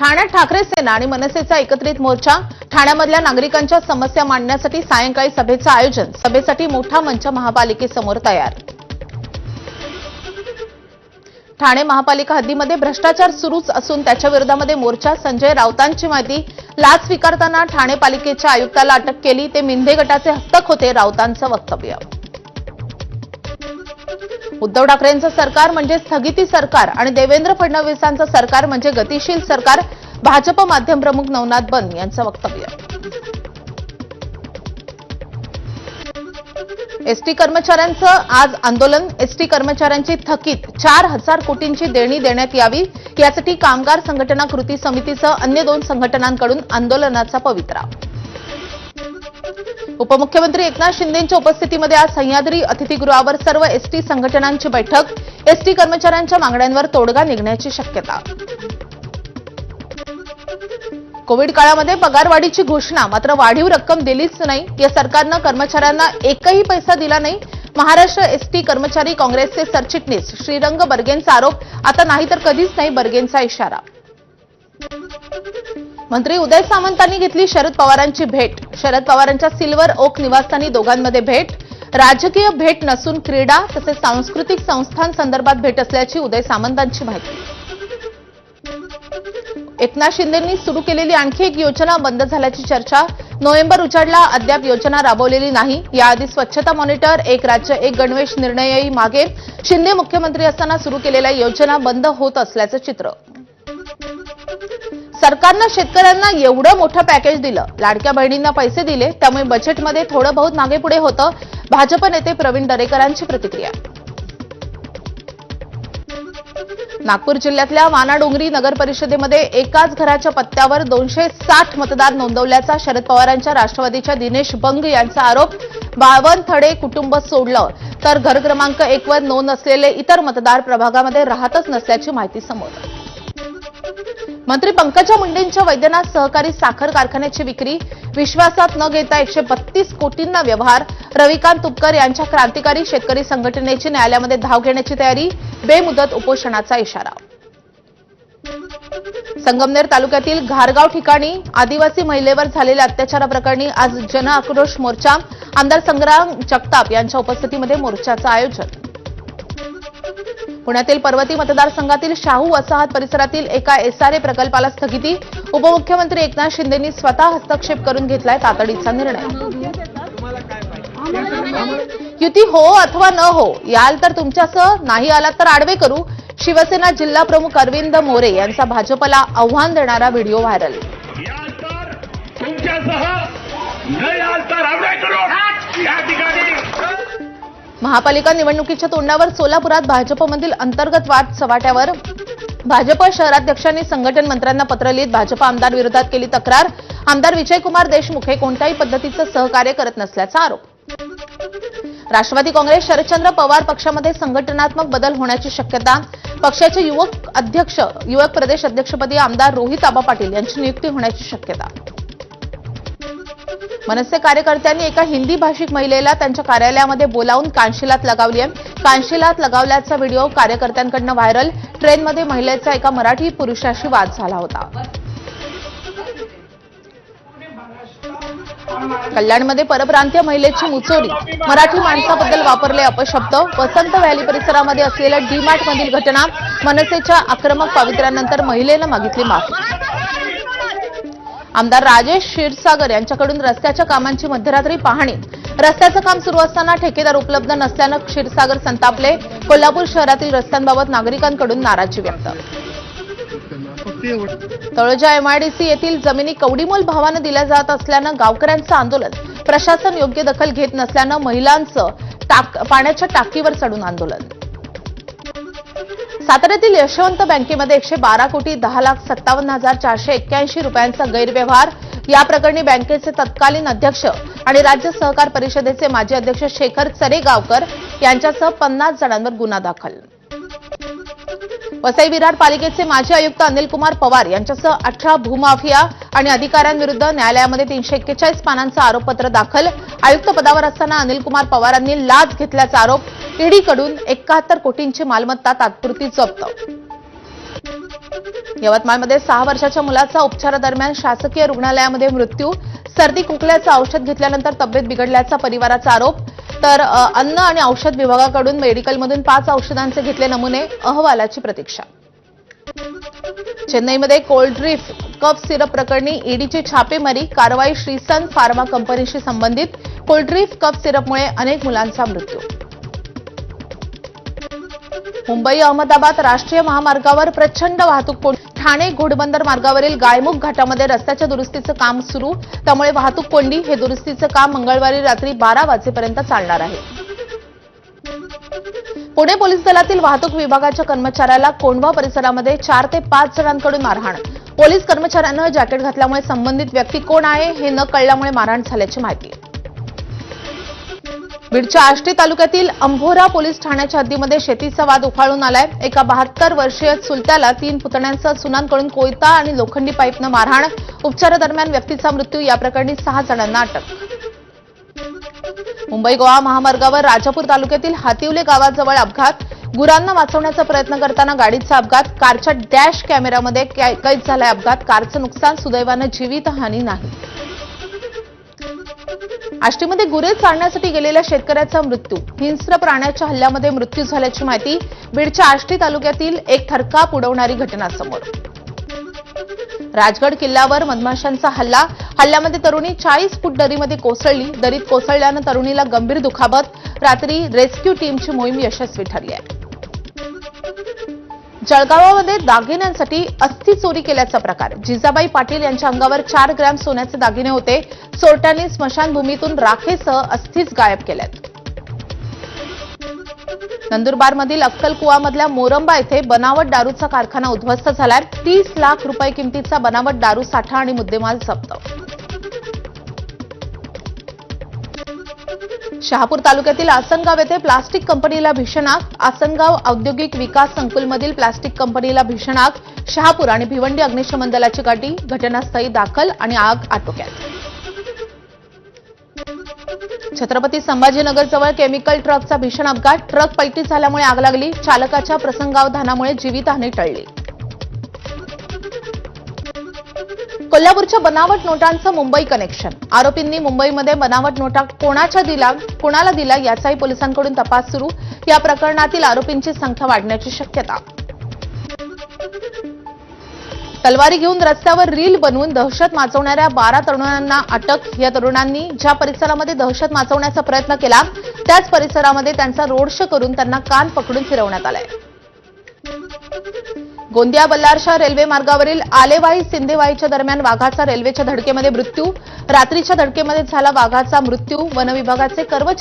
ठाण्यात ठाकरे सेना आणि मनसेचा एकत्रित मोर्चा ठाण्यामधल्या नागरिकांच्या समस्या मांडण्यासाठी सायंकाळी सभेचं आयोजन सभेसाठी मोठा मंच महापालिकेसमोर तयार. ठाणे महापालिका हद्दीमध्ये भ्रष्टाचार सुरूच असून त्याच्या विरोधामध्ये मोर्चा संजय राऊतांची माहिती. लाच स्वीकारताना ठाणे पालिकेच्या आयुक्ताला अटक केली ते मिंधे गटाचे हस्तक होते राऊतांचं वक्तव्य. उद्धव ठाकरेंचं सरकार म्हणजे स्थगिती सरकार आणि देवेंद्र फडणवीसांचं सरकार म्हणजे गतिशील सरकार भाजप माध्यम प्रमुख नवनाथ बन यांचं वक्तव्य. एसटी कर्मचाऱ्यांचं आज आंदोलन एसटी कर्मचाऱ्यांची थकीत चार हजार कोटींची देणी देण्यात यावी यासाठी कामगार संघटना कृती समितीसह अन्य दोन संघटनांकडून आंदोलनाचा पवित्रा. उपमुख्यमंत्री एकनाथ शिंदेच्या उपस्थितीमध्ये आज सह्याद्री अतिथीगृहावर सर्व एसटी संघटनांची बैठक. एसटी कर्मचाऱ्यांच्या मागण्यांवर तोडगा निघण्याची शक्यता. कोविड काळामध्ये पगारवाढीची घोषणा मात्र वाढीव रक्कम दिलीच नाही. या सरकारनं कर्मचाऱ्यांना एकही पैसा दिला नाही. महाराष्ट्र एसटी कर्मचारी काँग्रेसचे सरचिटणीस श्रीरंग बर्गेंचा आरोप. आता नाही तर कधीच नाही बर्गेंचा इशारा. मंत्री उदय सामंतांनी घेतली शरद पवारांची भेट. शरद पवारांच्या सिल्वर ओक निवासस्थानी दोघांमध्ये भेट. राजकीय भेट नसून क्रीडा तसेच सांस्कृतिक संस्थांसंदर्भात भेट असल्याची उदय सामंतांची माहिती. एकनाथ शिंदेंनी सुरू केलेली आणखी एक योजना बंद झाल्याची चर्चा. नोव्हेंबर उजाडला अद्याप योजना राबवलेली नाही. याआधी स्वच्छता मॉनिटर एक राज्य एक गणवेश निर्णयही मागे शिंदे मुख्यमंत्री असताना सुरू केलेल्या योजना बंद होत असल्याचं चित्र. सरकारनं शेतकऱ्यांना एवढं मोठं पॅकेज दिलं. लाडक्या बहिणींना पैसे दिले त्यामुळे बजेटमध्ये थोडं बहुत मागे पुढे होतं. भाजप नेते प्रवीण दरेकरांची प्रतिक्रिया. नागपूर जिल्ह्यातल्या वानाडोंगरी नगर परिषदेमध्ये एकाच घराच्या पत्त्यावर दोनशे साठ मतदार नोंदवल्याचा शरद पवारांच्या राष्ट्रवादीच्या दिनेश बंग यांचा आरोप. बावनथडे कुटुंब सोडलं. तर घर क्रमांक एकवर नोंद असलेले इतर मतदार प्रभागामध्ये राहतच नसल्याची माहिती समोर. मंत्री पंकजा मुंडेंच्या वैद्यनाथ सहकारी साखर कारखान्याची विक्री विश्वासात न घेता एकशे बत्तीस कोटींना व्यवहार रविकांत तुपकर यांच्या क्रांतिकारी शेतकरी संघटनेची न्यायालयामध्ये धाव घेण्याची तयारी बेमुदत उपोषणाचा इशारा. संगमनेर तालुक्यातील घारगाव ठिकाणी आदिवासी महिलेवर झालेल्या अत्याचाराप्रकरणी आज जन आक्रोश मोर्चा आमदार संग्राम जगताप यांच्या उपस्थितीमध्ये मोर्चाचं आयोजन. पुण्यातील पर्वती मतदारसंघातील शाहू वसाहत परिसरातील एका एसआरए प्रकल्पाला स्थगिती. उपमुख्यमंत्री एकनाथ शिंदेंनी स्वतः हस्तक्षेप करून घेतलाय तातडीचा निर्णय. युती हो अथवा न हो याल तर तुमच्यासह नाही आलात तर आडवे करू. शिवसेना जिल्हा प्रमुख अरविंद मोरे यांचा भाजपला आव्हान देणारा व्हिडिओ व्हायरल. तुमच्यासह तर करू. या ठिकाणी महापालिका निवडणुकीच्या तोंडावर सोलापुरात भाजपमधील अंतर्गत वाद चव्हाट्यावर भाजप शहराध्यक्षांनी संघटन मंत्र्यांना पत्र लिहित भाजप आमदार विरोधात केली तक्रार. आमदार विजयकुमार देशमुख हे कोणत्याही पद्धतीचं सहकार्य करत नसल्याचा आरोप. राष्ट्रवादी काँग्रेस शरदचंद्र पवार पक्षामध्ये संघटनात्मक बदल होण्याची शक्यता. पक्षाचे युवक अध्यक्ष युवक प्रदेश अध्यक्षपदी आमदार रोहित आबा पाटील यांची नियुक्ती होण्याची शक्यता. मनसे कार्यकर्त्यांनी एका हिंदी भाषिक महिलेला त्यांच्या कार्यालयामध्ये बोलावून कानशिलात लगावली आहे. कानशिलात लगावल्याचा व्हिडिओ कार्यकर्त्यांकडनं व्हायरल. ट्रेनमध्ये महिलेचा एका मराठी पुरुषाशी वाद झाला होता. कल्याणमध्ये परप्रांतीय महिलेची मुचोरी. मराठी माणसाबद्दल वापरले अपशब्द. वसंत व्हॅली परिसरामध्ये असलेल्या डीमार्ट मधील घटना मनसेच्या आक्रमक पावित्र्यानंतर महिलेनं मागितली माफी. आमदार राजेश क्षीरसागर यांच्याकडून रस्त्याच्या कामांची मध्यरात्री पाहणी. रस्त्याचं काम सुरू असताना ठेकेदार उपलब्ध नसल्यानं क्षीरसागर संतापले कोल्हापूर शहरातील रस्त्यांबाबत नागरिकांकडून नाराजी व्यक्त. तळोजा एमआयडीसी येथील जमिनी कवडीमोल भावानं दिल्या जात असल्यानं गावकऱ्यांचं आंदोलन. प्रशासन योग्य दखल घेत नसल्यानं महिलांचं टाक पाण्याच्या टाकीवर चढून आंदोलन. साताऱ्यातील यशवंत बँकेमध्ये एकशे बारा कोटी दहा लाख सत्तावन्न हजार चारशे एक्क्याऐंशी रुपयांचा गैरव्यवहार. या प्रकरणी बँकेचे तत्कालीन अध्यक्ष आणि राज्य सहकार परिषदेचे माजी अध्यक्ष शेखर चरेगावकर यांच्यासह पन्नास जणांवर गुन्हा दाखल. वसई विरार पालिकेचे माजी आयुक्त अनिल कुमार पवार यांच्यासह अठरा भूमाफिया आणि अधिकाऱ्यांविरुद्ध न्यायालयामध्ये तीनशे एक्केचाळीस पानांचं आरोपपत्र दाखल. आयुक्त पदावर असताना अनिल कुमार पवारांनी लाच घेतल्याचा आरोप ईडीकडून एकाहत्तर कोटींची मालमत्ता तात्पुरती जप्त. यवतमाळमध्ये सहा वर्षाच्या मुलाचा उपचारादरम्यान शासकीय रुग्णालयामध्ये मृत्यू. सर्दी खोकल्याचं औषध घेतल्यानंतर तब्येत बिघडल्याचा परिवाराचा आरोप. तर अन्न आणि औषध विभागाकडून मेडिकलमधून पाच औषधांचे घेतले नमुने अहवालाची प्रतीक्षा. चेन्नईमध्ये कोल्ड्रीफ कप सिरप प्रकरणी ईडीची छापेमारी कारवाई श्रीसन फार्मा कंपनीशी संबंधित. कोल्ड्रीफ कप सिरपमुळे अनेक मुलांचा मृत्यू. मुंबई अहमदाबाद राष्ट्रीय महामार्गावर प्रचंड वाहतूक कोंडी ठाणे घोडबंदर मार्गावरील गायमुख घाटामध्ये रस्त्याच्या दुरुस्तीचं काम सुरू. त्यामुळे वाहतूक कोंडी हे दुरुस्तीचं काम मंगळवारी रात्री बारा वाजेपर्यंत चालणार आहे. पुणे पोलीस दलातील वाहतूक विभागाच्या कर्मचाऱ्याला कोंढवा परिसरामध्ये चार ते पाच जणांकडून मारहाण. पोलीस कर्मचाऱ्यानं जॅकेट घातल्यामुळे संबंधित व्यक्ती कोण आहे हे न कळल्यामुळे मारहाण झाल्याची माहिती. आहे बीडच्या आष्टी तालुक्यातील अंभोरा पोलीस ठाण्याच्या हद्दीमध्ये शेतीचा वाद उफाळून आलाय. एका बहात्तर वर्षीय चुलत्याला तीन पुतण्यांसह सुनांकडून कोयता आणि लोखंडी पाईपनं मारहाण. उपचारादरम्यान व्यक्तीचा मृत्यू या प्रकरणी सहा जणांना अटक. मुंबई गोवा महामार्गावर राजापूर तालुक्यातील हातिवले गावाजवळ अपघात. गुरांना वाचवण्याचा प्रयत्न करताना गाडीचा अपघात. कारच्या डॅश कॅमेऱ्यामध्ये कैद झालाय अपघात. कारचं नुकसान सुदैवानं जीवितहानी नाही. आष्टीमध्ये गुरे चालण्यासाठी गेलेल्या शेतकऱ्याचा मृत्यू. हिंस्र प्राण्याच्या हल्ल्यामध्ये मृत्यू झाल्याची माहिती बीडच्या आष्टी तालुक्यातील एक थरकाप उडवणारी घटना समोर राजगड किल्ल्यावर मधमाशांचा हल्ला. हल्ल्यामध्ये तरुणी चाळीस फूट दरीमध्ये कोसळली. दरीत कोसळल्यानं तरुणीला गंभीर दुखापत. रात्री रेस्क्यू टीमची मोहीम यशस्वी ठरली आहे. जळगावामध्ये दागिन्यांसाठी अस्थि चोरी केल्याचा प्रकार. जिजाबाई पाटील यांच्या अंगावर चार ग्रॅम सोन्याचे दागिने होते. चोरट्यांनी स्मशानभूमीतून राखेसह अस्थिच गायब केल्यात. नंदुरबारमधील अक्कलकुवामधल्या मोरंबा येथे बनावट दारूचा कारखाना उद्ध्वस्त झालाय. तीस लाख रुपये किमतीचा बनावट दारू साठा आणि मुद्देमाल जप्त शहापूर तालुक्यातील आसनगाव येथे प्लास्टिक कंपनीला भीषण आग आसनगाव औद्योगिक विकास संकुलमधील प्लास्टिक कंपनीला भीषण आग शहापूर आणि भिवंडी अग्निशमन दलाची गाडी घटनास्थळी दाखल आणि आग आटोक्यात. छत्रपती संभाजीनगर जवळ केमिकल ट्रकचा भीषण अपघात. ट्रक पलटी झाल्यामुळे आग लागली. चालकाच्या प्रसंगावधानामुळे जीवितहानी टळली. कोल्हापूरच्या बनावट नोटांचं मुंबई कनेक्शन आरोपींनी मुंबईमध्ये बनावट नोटा कोणाच्या दिला कोणाला दिला याचाही पोलिसांकडून तपास सुरू. या प्रकरणातील आरोपींची संख्या वाढण्याची शक्यता. तलवारी घेऊन रस्त्यावर रील बनवून दहशत माचवणाऱ्या बारा तरुणांना अटक. या तरुणांनी ज्या परिसरामध्ये दहशत माचवण्याचा प्रयत्न केला त्याच परिसरामध्ये त्यांचा रोड शो करून त्यांना कान पकडून फिरवण्यात आलाय. गोंदिया बल्लारशा रेल्वे मार्गावरील आलेवाई सिंदेवाईच्या दरम्यान वाघाचा रेल्वेच्या धडकेमध्ये मृत्यू रात्रीच्या धडकेमध्ये झाला वाघाचा मृत्यू वनविभागाचे कर्मचारी